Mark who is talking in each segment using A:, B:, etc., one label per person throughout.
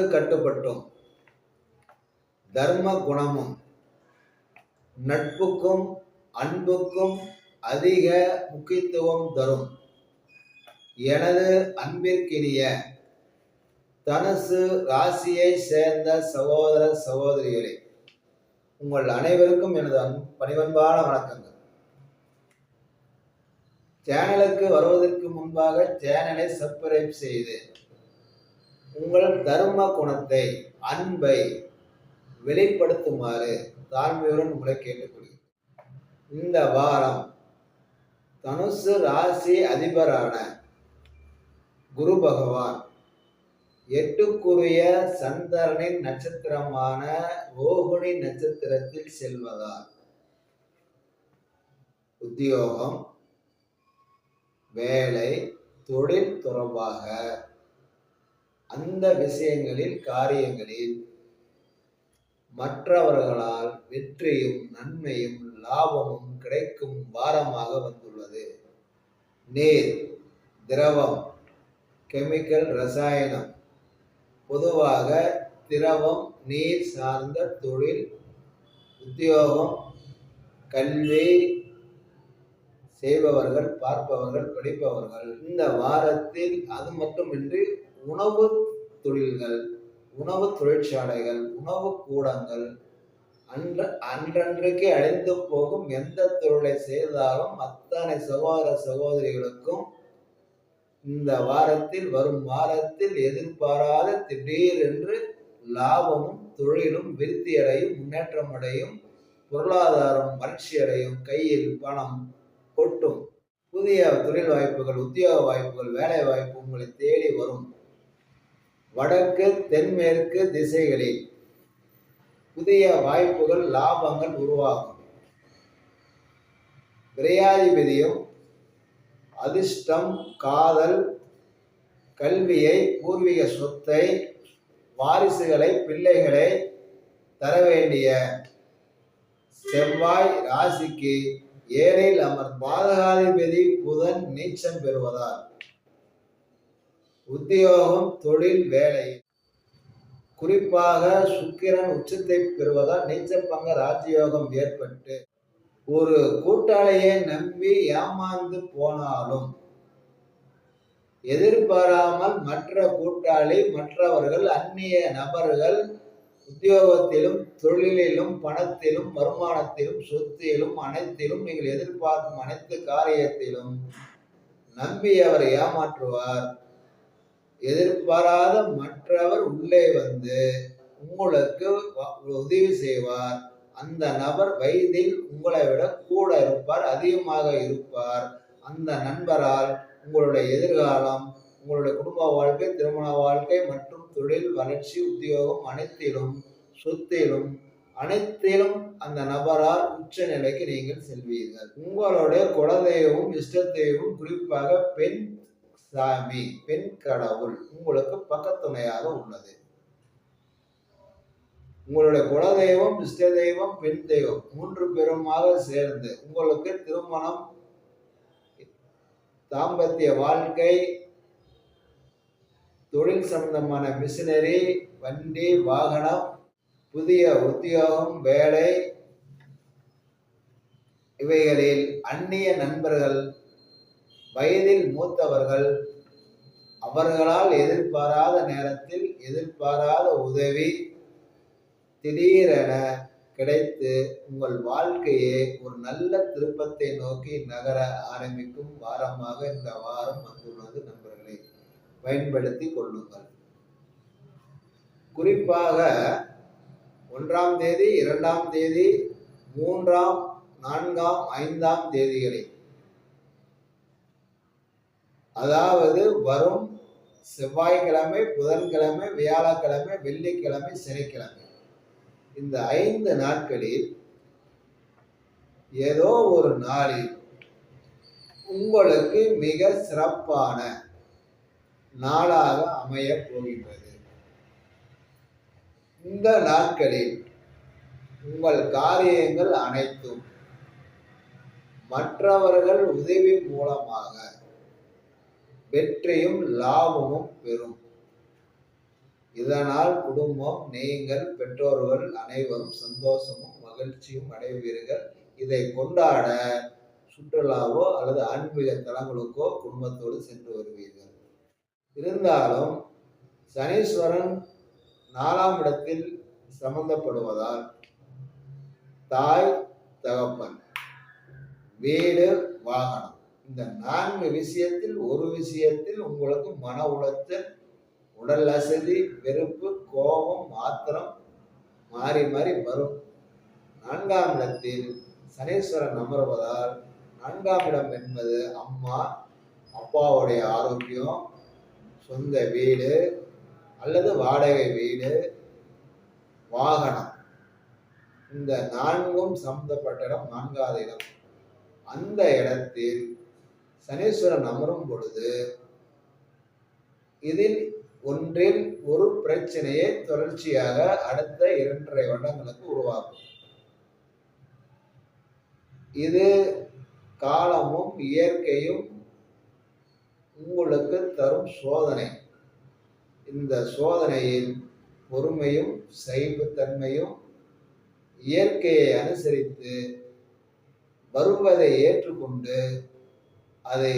A: தனக்கு கட்டுப்பட்டும்? தர்ம குணமும் நட்புக்கும் அன்புக்கும் அதிக முக்கியத்துவம் தரும். எனது அன்பிற்கினிய தனுசு ராசியை சேர்ந்த சகோதர சகோதரிகளே உங்கள் அனைவருக்கும் எனது பணிவன்பான வணக்கங்கள். சேனலுக்கு வருவதற்கு முன்பாக சேனலை சப்ஸ்கிரைப் செய்து உங்கள் தர்ம குணத்தை அன்பை வெளிப்படுத்துமாறு தாழ்மையுடன் உங்களை கேட்டுக்கொள்கிறேன். இந்த வாரம் தனுசு ராசி அதிபரான குரு பகவான் எட்டுக்குரிய சந்தரனின் நட்சத்திரமான ரோகிணி நட்சத்திரத்தில் செல்வதால் உத்தியோகம் வேலை தொழில் தொடர்பாக அந்த விஷயங்களில் காரியங்களில் மற்றவர்களால் வெற்றியும் நன்மையும் லாபமும் கிடைக்கும் வாரமாக வந்துள்ளது. நீர் திரவம் கெமிக்கல் ரசாயனம் பொதுவாக திரவம் நீர் சார்ந்த தொழில் உத்தியோகம் கல்வி செய்பவர்கள் பார்ப்பவர்கள் படிப்பவர்கள். இந்த வாரத்தில் அது மட்டுமின்றி உணவு தொழில்கள் உணவு தொழிற்சாலைகள் உணவு கூடங்கள் அன்ற அன்றன்றைக்கு அழிந்து போகும் எந்த தொழிலை செய்தாலும் அத்தனை சகோதர சகோதரிகளுக்கும் இந்த வாரத்தில் வரும் வாரத்தில் எதிர்பாராத திடீரென்று லாபமும் தொழிலும் விருத்தியடையும் முன்னேற்றம் அடையும் பொருளாதாரம் வளர்ச்சி அடையும் கையில் பணம் கொட்டும். புதிய தொழில் வாய்ப்புகள் உத்தியோக வாய்ப்புகள் வேலை வாய்ப்பு உங்களை தேடி வரும். வடக்கு தென்மேற்கு திசைகளில் புதிய வாய்ப்புகள் லாபங்கள் உருவாகும். விரையாதிபதியும் அதிர்ஷ்டம் காதல் கல்வியை பூர்வீக சொத்தை வாரிசுகளை பிள்ளைகளை தர வேண்டிய செவ்வாய் ராசிக்கு ஏழில் அமர் பாதகாதிபதி புதன் நீச்சம் பெறுவதால் உத்தியோகம் தொழில் வேலை. குறிப்பாக சுக்கிரன் உச்சத்தை பெறுவதால் நீச்சப்பங்க ராஜயோகம் ஏற்பட்டு ஒரு கூட்டாளியை நம்பி ஏமாந்து போனாலும் எதிர்பாராமல் மற்ற கூட்டாளி மற்றவர்கள் அந்நிய நபர்கள் உத்தியோகத்திலும் தொழிலிலும் பணத்திலும் வருமானத்திலும் சொத்திலும் அனைத்திலும் நீங்கள் எதிர்பார்க்கும் அனைத்து காரியத்திலும் நம்பி அவர் ஏமாற்றுவார். எதிர்பாராத மற்றவர் உள்ளே வந்து உங்களுக்கு உதவி செய்வார். அந்த நபர் வயதில் உங்களை விட கூட இருப்பார் அதிகமாக இருப்பார். அந்த நண்பரால் உங்களுடைய எதிர்காலம் உங்களுடைய குடும்ப வாழ்க்கை திருமண வாழ்க்கை மற்றும் தொழில் வளர்ச்சி உத்தியோகம் அனைத்திலும் சொத்திலும் அனைத்திலும் அந்த நபரால் உச்ச நிலைக்கு நீங்கள் செல்வீர்கள். உங்களுடைய குலதெய்வம் இஷ்டதெய்வமும் குறிப்பாக பெண் சாமி பெண் கடவுள் உங்களுக்கு பக்கத்துணையாக உள்ளது. உங்களுடைய குலதெய்வம் இஷ்ட தெய்வம் பெண் தெய்வம் மூன்று பெருமாக சேர்ந்து உங்களுக்கு திருமணம் தாம்பத்திய வாழ்க்கை தொழில் சம்பந்தமான மிஷினரி வண்டி வாகனம் புதிய உத்தியோகம் வேலை இவைகளில் அந்நிய நண்பர்கள் வயதில் மூத்தவர்கள் அவர்களால் எதிர்பாராத நேரத்தில் எதிர்பாராத உதவி திடீரென கிடைத்து உங்கள் வாழ்க்கையே ஒரு நல்ல திருப்பத்தை நோக்கி நகர ஆரம்பிக்கும் வாரமாக இந்த வாரம் வந்துள்ளது நண்பர்களை. பயன்படுத்தி கொள்ளுங்கள். குறிப்பாக ஒன்றாம் தேதி இரண்டாம் தேதி மூன்றாம் நான்காம் ஐந்தாம் தேதிகளில் அதாவது வரும் செவ்வாய்க்கிழமை புதன்கிழமை வியாழக்கிழமை வெள்ளிக்கிழமை சனிக்கிழமை. இந்த ஐந்து நாட்களில் ஏதோ ஒரு நாளில் உங்களுக்கு மிக சிறப்பான நாளாக அமையப் போகின்றது. இந்த நாட்களில் உங்கள் காரியங்கள் அனைத்தும் மற்றவர்கள் உதவி மூலமாக வெற்றியும் லாபமும் பெறும். இதனால் குடும்பம் நீங்கள் பெற்றோர்கள் அனைவரும் சந்தோஷமும் மகிழ்ச்சியும் அடைவீர்கள். இதை கொண்டாட சுற்றுலாவோ அல்லது ஆன்மீக தலங்களுக்கோ குடும்பத்தோடு சென்று வருவீர்கள். இருந்தாலும் சனீஸ்வரன் நாலாம் இடத்தில் சம்பந்தப்படுவதால் தாய் தகப்பன் வீடு வாகனம். இந்த நான்கு விஷயத்தில் ஒரு விஷயத்தில் உங்களுக்கு மன உளைச்சல் உடல் அசதி வெறுப்பு கோபம் மாத்திரம் மாறி மாறி வரும். நான்காம் இடத்தில் சனீஸ்வரன் அமர்வதால் நான்காம் இடம் என்பது அம்மா அப்பாவுடைய ஆரோக்கியம் சொந்த வீடு அல்லது வாடகை வீடு வாகனம். இந்த நான்கும் சம்பந்தப்பட்ட இடம் நான்காவது இடம். அந்த இடத்தில் சனீஸ்வரன் அமரும் பொழுது இதில் ஒன்றில் ஒரு பிரச்சனையை தொடர்ச்சியாக அடுத்த இரண்டரை வருடங்களுக்கு உருவாக்கும் இது காலமும் இயற்கையும் உங்களுக்கு தரும் சோதனை. இந்த சோதனையில் பொறுமையும் சைவத்தன்மையும் இயற்கையை அனுசரித்து வருவதை ஏற்றுக்கொண்டு அதை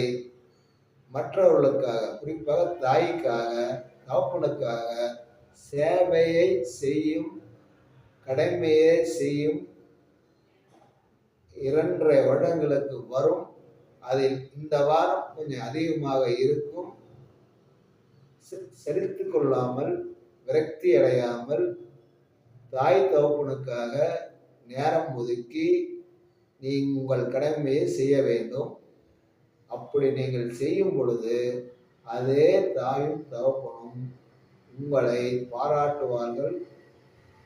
A: மற்றவர்களுக்காக குறிப்பாக தாய்க்காக தகப்பனுக்காக சேவையை செய்யும் கடமையை செய்யும் இரண்டரை வருடங்களுக்கு வரும். அதில் இந்த வாரம் கொஞ்சம் அதிகமாக இருக்கும். செலுத்து கொள்ளாமல் விரக்தி அடையாமல் தாய் தகப்பனுக்காக நேரம் ஒதுக்கி நீங்கள் உங்கள் கடமையை செய்ய வேண்டும். அப்படி நீங்கள் செய்யும் பொழுது அதே தாயும் தகப்பனும் உங்களை பாராட்டுவார்கள்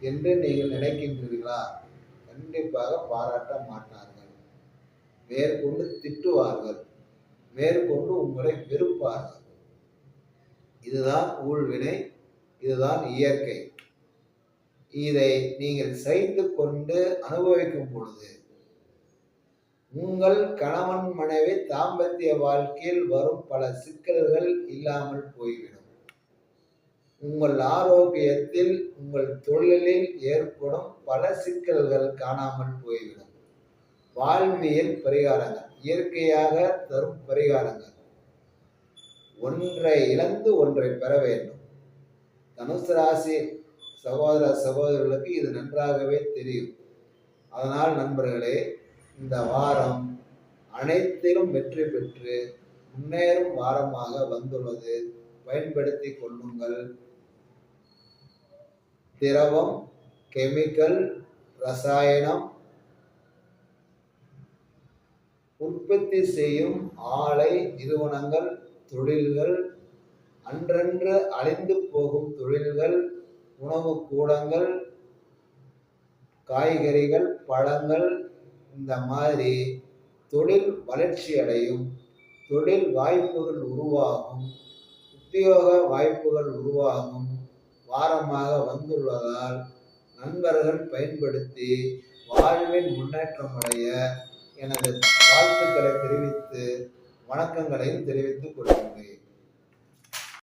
A: என்று நீங்கள் நினைக்கின்றீர்களா? கண்டிப்பாக பாராட்ட மாட்டார்கள். மேற்கொண்டு திட்டுவார்கள். மேற்கொண்டு உங்களை வெறுப்பார்கள். இதுதான் ஊழ்வினை இதுதான் இயற்கை. இதை நீங்கள் செய்து கொண்டு அனுபவிக்கும் பொழுது உங்கள் கணவன் மனைவி தாம்பத்திய வாழ்க்கையில் வரும் பல சிக்கல்கள் இல்லாமல் போய்விடும். உங்கள் ஆரோக்கியத்தில் உங்கள் தொழிலில் ஏற்படும் பல சிக்கல்கள் காணாமல் போய்விடும். வாழ்வியல் பரிகாரங்கள் இயற்கையாக தரும் பரிகாரங்கள். ஒன்றை இழந்து ஒன்றை பெற வேண்டும். தனுசு ராசி சகோதர சகோதரர்களுக்கு இது நன்றாகவே தெரியும். அதனால் நண்பர்களே இந்த வாரம் அனைத்திலும் வெற்றி பெற்று முன்னேறும் வாரமாக வந்துள்ளது. பயன்படுத்தி கொள்ளுங்கள். திரவம் கெமிக்கல் ரசாயனம் உற்பத்தி செய்யும் ஆலை நிறுவனங்கள் தொழில்கள் அன்றன்று அழிந்து போகும் தொழில்கள் உணவு கூடங்கள் காய்கறிகள் பழங்கள் இந்த மாதிரி தொழில் வளர்ச்சி அடையும் தொழில் வாய்ப்புகள் உருவாகும் உத்தியோக வாய்ப்புகள் உருவாகும் வாரமாக வந்துள்ளதால் நண்பர்கள் பயன்படுத்தி வாழ்வின் முன்னேற்றம் அடைய எனது வாழ்த்துக்களை தெரிவித்து வணக்கங்களையும் தெரிவித்துக் கொள்கிறேன்